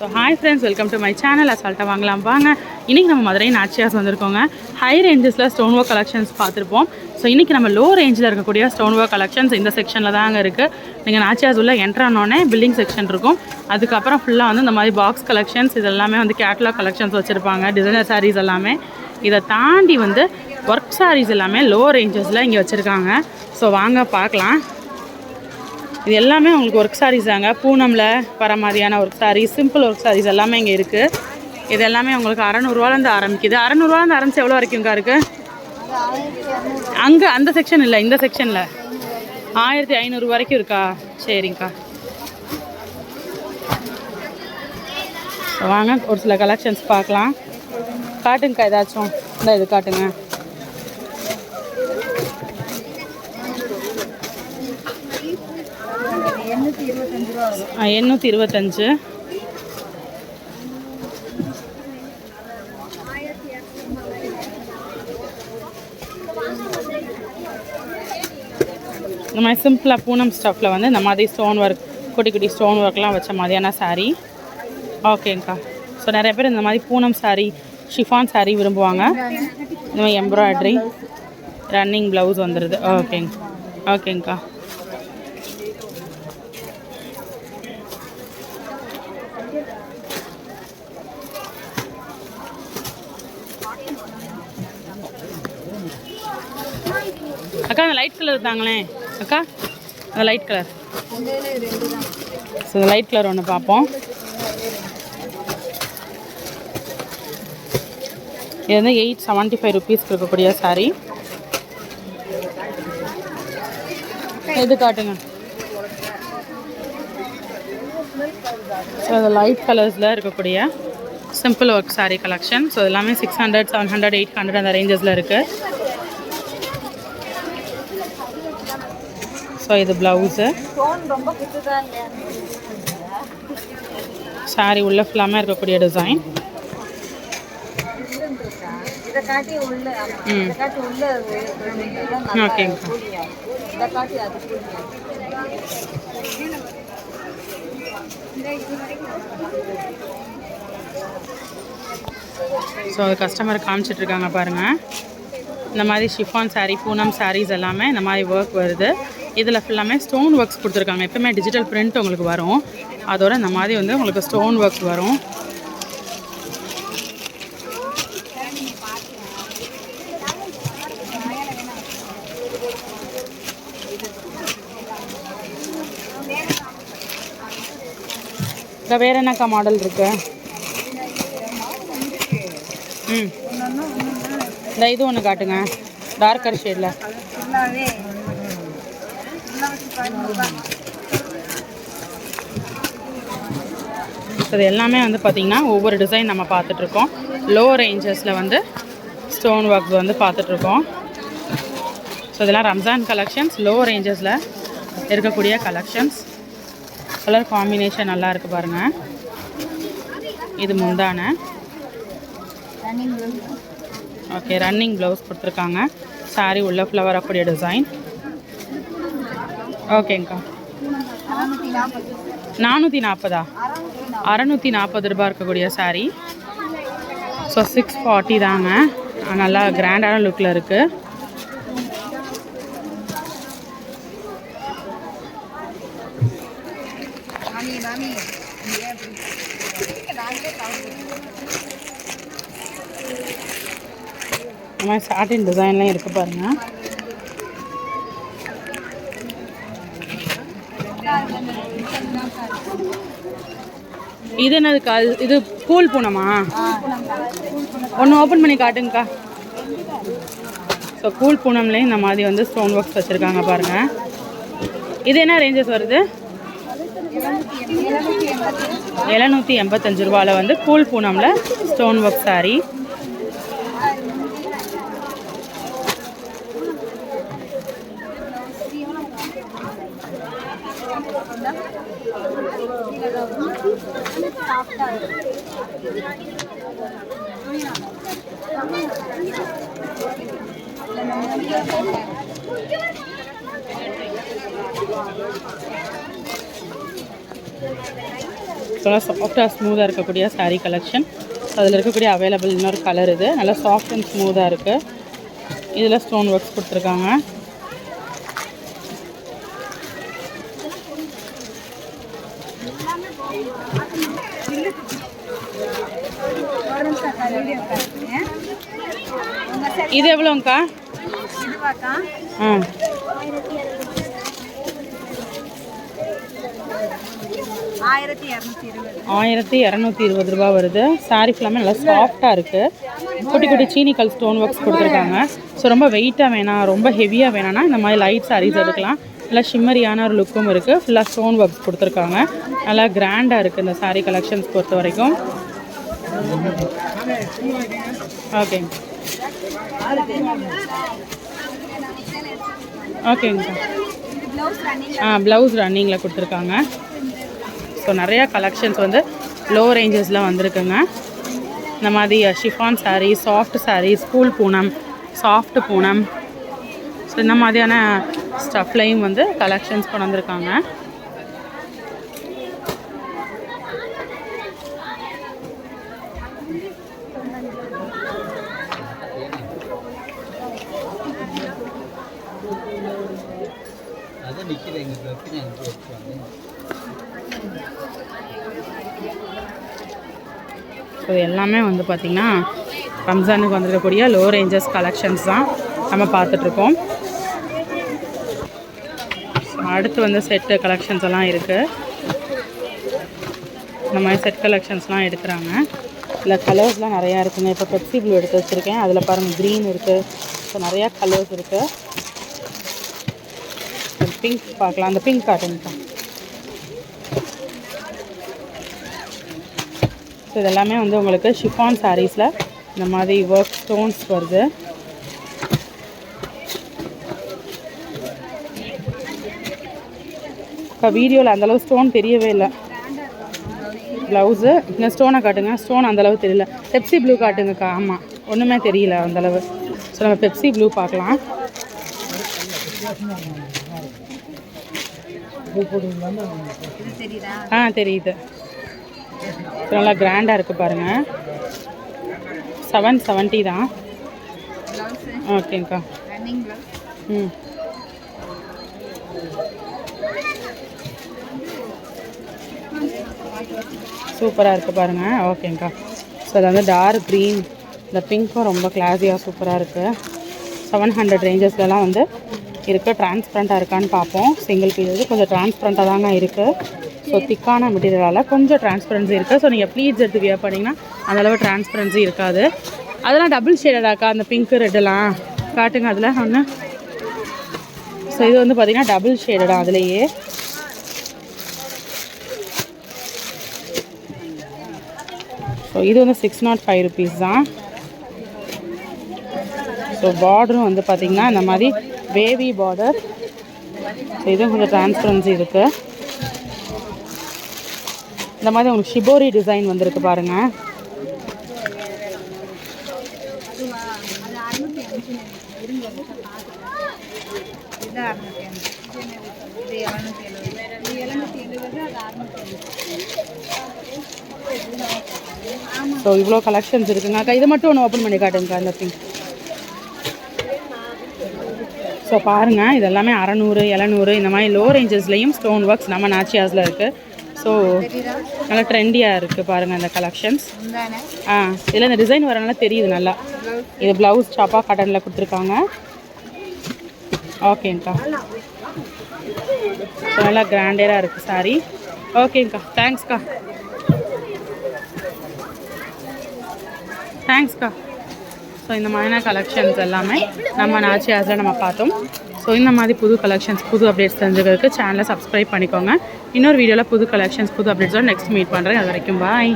So hi friends welcome to my channel அசால்ட்டாக வாங்கலாம். வாங்க. இன்றைக்கி நம்ம மதுரை நாச்சியாஸ் வந்திருக்கோங்க. ஹை ரேஞ்சஸில் ஸ்டோன் ஒர்க் கலெக்ஷன்ஸ் பார்த்துருப்போம். ஸோ இன்றைக்கி நம்ம லோ ரேஞ்சில் இருக்கக்கூடிய ஸ்டோன் ஒர்க் கலெக்ஷன்ஸ் இந்த செக்ஷனில் தாங்க இருக்குது நீங்கள் நாச்சியாஸ் உள்ள என்ட்ரு ஆனோடனே பில்டிங் செக்ஷன் இருக்கும். அதுக்கப்புறம் ஃபுல்லாக வந்து இந்த மாதிரி பாக்ஸ் கலெக்ஷன்ஸ் இதெல்லாமே வந்து கேட்லாக் கலெக்ஷன்ஸ் வச்சுருப்பாங்க. டிசைனர் சாரீஸ் எல்லாமே. இதை தாண்டி வந்து ஒர்க் சாரீஸ் எல்லாமே லோ ரேஞ்சஸில் இங்கே வச்சுருக்காங்க. ஸோ வாங்க பார்க்கலாம். இது எல்லாமே உங்களுக்கு ஒர்க் சாரீஸ் தாங்க. பூனமில் வர மாதிரியான work saris simple work saris எல்லாமே இங்கே இருக்குது இது எல்லாமே உங்களுக்கு அறநூறுவாலேருந்து ஆரம்பிக்குது. அறநூறுவாலேருந்து ஆரம்பிச்சு எவ்வளோ வரைக்கும்க்கா இருக்குது அங்கே அந்த செக்ஷன் இல்லை இந்த செக்ஷனில் ஆயிரத்தி ஐநூறு வரைக்கும் இருக்கா? சரிங்க்கா வாங்க ஒரு சில கலெக்ஷன்ஸ் பார்க்கலாம். காட்டுங்கக்கா ஏதாச்சும். இந்த இது காட்டுங்க ஆ, எண்ணூற்றி இருபத்தஞ்சு இந்த மாதிரி சிம்பிளாக பூனம் ஸ்டஃப்பில் வந்து இந்த மாதிரி ஸ்டோன் ஒர்க் குட்டி குட்டி ஸ்டோன் ஒர்க்லாம் வச்ச மாதிரியான சாரீ ஓகேங்க்கா ஸோ நிறைய பேர் இந்த மாதிரி பூனம் சாரீ ஷிஃபான் சாரீ விரும்புவாங்க. இந்த மாதிரி எம்ப்ராய்டரி ரன்னிங் ப்ளவுஸ் வந்துடுது ஓகேங்க. ஓகேங்க்கா அக்கா அந்த லைட் கலர் தாங்களே. அக்கா அந்த light colour so light colour ஒன்று பார்ப்போம். இது வந்து எயிட் செவன்ட்டி ஃபைவ் ருபீஸ்க்கு இருக்கக்கூடிய சாரீ இது காட்டுங்க. ஸோ அது லைட் கலர்ஸில் இருக்கக்கூடிய simple work sari collection so எல்லாமே six hundred seven hundred eight hundred அந்த ரேஞ்சஸில் இருக்குது ஸோ இது ப்ளவுஸு சாரி உள்ள ஃபுல்லாமே இருக்கக்கூடிய டிசைன் கூலியா. ஸோ கஸ்டமர் காமிச்சிட்டு இருக்காங்க பாருங்கள் இந்த மாதிரி ஷிஃபான் saree பூனம் sarees எல்லாமே இந்த மாதிரி ஒர்க் வருது. இதில் ஃபுல்லாமே ஸ்டோன் ஒர்க்ஸ் கொடுத்துருக்காங்க. எப்பவுமே டிஜிட்டல் பிரிண்ட் உங்களுக்கு வரும். அதோட இந்த மாதிரி வந்து உங்களுக்கு ஸ்டோன் ஒர்க் வரும். இங்கே வேறு என்னக்கா மாடல் இருக்கு? ம். இந்த இது ஒன்று காட்டுங்க. டார்க்கர் ஷேடில் இது எல்லாமே வந்து பார்த்திங்கன்னா ஒவ்வொரு டிசைன் நம்ம பார்த்துட்ருக்கோம். லோ ரேஞ்சஸில் வந்து ஸ்டோன் ஒர்க்ஸ் வந்து பார்த்துட்ருக்கோம். ஸோ இதெல்லாம் ரம்ஜான் கலெக்ஷன்ஸ் லோ ரேஞ்சஸில் இருக்கக்கூடிய கலெக்ஷன்ஸ் கலர் காம்பினேஷன் நல்லா இருக்குது பாருங்கள் இது முந்தான. ஓகே ரன்னிங் ப்ளவுஸ் கொடுத்துருக்காங்க. Saree உள்ள ஃப்ளவர் வரக்கூடிய டிசைன் ஓகேங்க்கா நானூற்றி நாற்பதா அறநூற்றி நாற்பது ரூபாய் இருக்கக்கூடிய சாரீ ஸோ சிக்ஸ் ஃபார்ட்டி தாங்க. நல்லா கிராண்டான லுக்கில் இருக்குது சாட்டின் டிசைன்லாம் இருக்குது பாருங்கள் இது என்னதுக்கா இது- இது கூல் பூனமா? ஒன்று ஓப்பன் பண்ணி காட்டுங்கக்கா. ஸோ கூல் பூனம்லேயும் இந்த மாதிரி வந்து ஸ்டோன் ஒர்க்ஸ் வச்சுருக்காங்க பாருங்கள் இது என்ன ரேஞ்சஸ் வருது? எழுநூற்றி எண்பத்தஞ்சு ரூபாவில் வந்து கூல் பூனமில் ஸ்டோன் ஒர்க் சாரீ நல்லா சாஃப்டாக ஸ்மூத்தாக இருக்கக்கூடிய சாரீ கலெக்ஷன் அதில் இருக்கக்கூடிய அவைலபிள் இன்னொரு கலர் இது. நல்லா சாஃப்ட் அண்ட் ஸ்மூத்தாக இருக்குது இதில் ஸ்டோன் ஒர்க்ஸ் கொடுத்துருக்காங்க. இது எவ்வளோங்க்கா ஆ. ஆயிரத்தி இரநூத்தி இருபது. ஆயிரத்தி இரநூத்தி இருபது ரூபா வருது. சாரீ ஃபுல்லாமே நல்லா சாஃப்டாக இருக்குது குட்டி குட்டி சீனிக்கல் ஸ்டோன் ஒர்க்ஸ் கொடுத்துருக்காங்க. ஸோ ரொம்ப வெயிட்டாக வேணாம் ரொம்ப ஹெவியாக வேணாம்னா இந்த மாதிரி லைட் சாரீஸ் எடுக்கலாம். நல்லா ஷிம்மரியான ஒரு லுக்கும் இருக்குது ஃபுல்லாக ஸ்டோன் ஒர்க்ஸ் கொடுத்துருக்காங்க. நல்லா கிராண்டாக இருக்குது இந்த saree கலெக்ஷன்ஸ் பொறுத்த வரைக்கும். ஓகேங்க ஓகேங்கக்கா ஆ ப்ளவுஸ் ரன்னிங்கில் கொடுத்துருக்காங்க. ஸோ நிறையா கலெக்ஷன்ஸ் வந்து லோ ரேஞ்சஸில் வந்திருக்குங்க. இந்த மாதிரி chiffon sari soft sari school Poonam soft Poonam. So இந்த மாதிரியான ஸ்டஃப்லையும் வந்து கலெக்ஷன்ஸ் கொண்டு வந்திருக்காங்க. ஸோ எல்லாமே வந்து பார்த்திங்கன்னா ரம்ஜானுக்கு வந்துருக்கக்கூடிய லோ ரேஞ்சஸ் கலெக்ஷன்ஸ் தான் நம்ம பார்த்துட்ருக்கோம். அடுத்து வந்து செட்டு கலெக்ஷன்ஸ் எல்லாம் இருக்குது இந்த மாதிரி செட் கலெக்ஷன்ஸ்லாம் எடுக்கிறாங்க. இதில் கலர்ஸ்லாம் நிறையா இருக்குங்க. இப்போ பெப்சி ப்ளூ எடுத்து வச்சுருக்கேன். அதில் பாருங்கள் க்ரீன் இருக்குது ஸோ நிறையா கலர்ஸ் இருக்குது பிங்க் பார்க்கலாம். அந்த பிங்க் காட்டுங்கக்கா ஸோ இதெல்லாமே வந்து உங்களுக்கு ஷிஃபான் சாரீஸில் இந்த மாதிரி ஒர்க் ஸ்டோன்ஸ் வருது. இப்போ வீடியோவில் அந்தளவு ஸ்டோன் தெரியவே இல்லை. ப்ளவுஸு இந்த ஸ்டோனை காட்டுங்க. ஸ்டோன் அந்தளவு தெரியல. பெப்சி ப்ளூ காட்டுங்கக்கா. ஆமாம் ஒன்றுமே தெரியல அந்தளவு. ஸோ நம்ம பெப்சி ப்ளூ பார்க்கலாம். ஆ தெரியுது. நல்லா கிராண்டாக இருக்குது பாருங்கள் செவன் செவன்ட்டி தான். ஓகேங்க்கா ம். சூப்பராக இருக்குது பாருங்கள் ஓகேங்க்கா ஸோ அது வந்து டார்க் க்ரீன் இந்த பிங்க்கும் ரொம்ப கிளாஸியாக சூப்பராக இருக்குது செவன் ஹண்ட்ரட் ரேஞ்சஸ்லலாம் வந்து இருக்குது டிரான்ஸ்பரண்ட்டாக இருக்கான்னு பார்ப்போம். சிங்கிள் பீஸ் கொஞ்சம் டிரான்ஸ்பரண்ட்டாக தாங்க இருக்குது ஸோ திக்கான மெட்டீரியலால் கொஞ்சம் டிரான்ஸ்பரன்சி இருக்குது ஸோ நீங்கள் ப்ளீட்ஸ் எடுத்து வியர் பண்ணிங்கன்னா அந்தளவு டிரான்ஸ்பரன்சி இருக்காது. அதெல்லாம் டபுள் ஷேடடாக்கா அந்த பிங்க்கு ரெட்டெல்லாம் காட்டுங்க அதில். ஒன்று ஸோ இது வந்து பார்த்திங்கன்னா டபுள் ஷேடடா அதுலேயே. ஸோ இது வந்து சிக்ஸ் நாட் ஃபைவ் ருபீஸ் தான். ஸோ பார்டரும் வந்து பார்த்திங்கன்னா இந்த மாதிரி வேவி பார்டர் ஸோ இதுவும் கொஞ்சம் டிரான்ஸ்பரன்சி இருக்குது இந்த மாதிரி உங்களுக்கு ஷிபோரி டிசைன் வந்திருக்கு பாருங்கள் ஸோ இவ்வளோ கலெக்ஷன்ஸ் இருக்குங்கக்கா இதை மட்டும் ஒன்று ஓப்பன் பண்ணி காட்டுங்கக்கா இந்த பிங்க் ஸோ பாருங்கள் இது எல்லாமே அறநூறு எழுநூறு இந்த மாதிரி லோ ரேஞ்சஸ்லேயும் ஸ்டோன் ஒர்க்ஸ் நம்ம நாச்சியாஸில் இருக்குது ஸோ நல்லா ட்ரெண்டியாக இருக்குது பாருங்கள் இந்த கலெக்ஷன்ஸ் ஆ இதில் இந்த டிசைன் வரனால தெரியுது நல்லா. இது ப்ளவுஸ் சாப்பா காட்டனில் கொடுத்துருக்காங்க. ஓகேங்க்கா ஸோ நல்லா கிராண்டடாக இருக்குது சாரி ஓகேங்க்கா தேங்க்ஸ்க்கா தேங்க்ஸ்க்கா ஸோ இந்த மாதிரியான கலெக்ஷன்ஸ் எல்லாமே நம்ம நாச்சியாஸில் நம்ம பார்த்தோம். ஸோ இந்த மாதிரி புது கலெக்ஷன்ஸ் புது அப்டேட்ஸ் தெரிஞ்சுக்கிறதுக்கு சேனலை சப்ஸ்கிரைப் பண்ணிக்கோங்க. இன்னொரு வீடியோவில் புது கலெக்ஷன்ஸ் புது அப்டேட்ஸோட நெக்ஸ்ட் மீட் பண்ணுறேன் அது வரைக்கும் பாய்